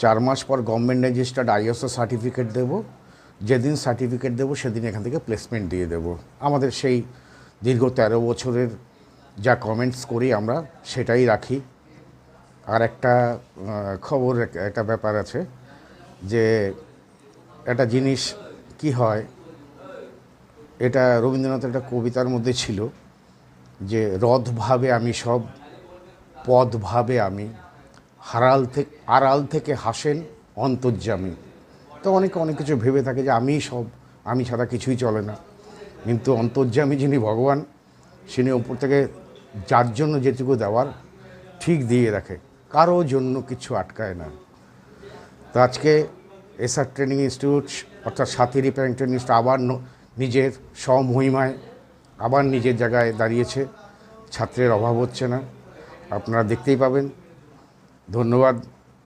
চার মাস পর government registered ISO certificate দেবো। যেদিন সার্টিফিকেট দেবো, সেদিন এখান থেকে প্লেসমেন্ট দিয়ে দেব। আমাদের সেই দীর্ঘ তেরো বছরের যা কমেন্টস করি আমরা, সেটাই রাখি। আর একটা খবর, একটা ব্যাপার আছে যে একটা জিনিস কি হয়, এটা রবীন্দ্রনাথের একটা কবিতার মধ্যে ছিল যে রথ ভাবে আমি সব পদ ভাবে আমি হারাল থেকে আড়াল থেকে হাসেন অন্তর্যামী তো অনেকে, অনেক কিছু ভেবে থাকে যে আমিই সব, আমি ছাড়া কিছুই চলে না। কিন্তু অন্তর্যামী যিনি ভগবান তিনি ওপর থেকে যার জন্য যেটুকু দেওয়ার, ঠিক দিয়ে রাখে। কারও জন্য কিছু আটকায় না। তো আজকে এসআর ট্রেনিং ইনস্টিটিউট, অর্থাৎ সাথী রিপেয়ারিং ট্রেনিং আবার নিজের স্বমহিমায় আবার নিজের জায়গায় দাঁড়িয়েছে। ছাত্রের অভাব হচ্ছে না। আপনারা দেখতেই পাবেন ধন্যবাদ।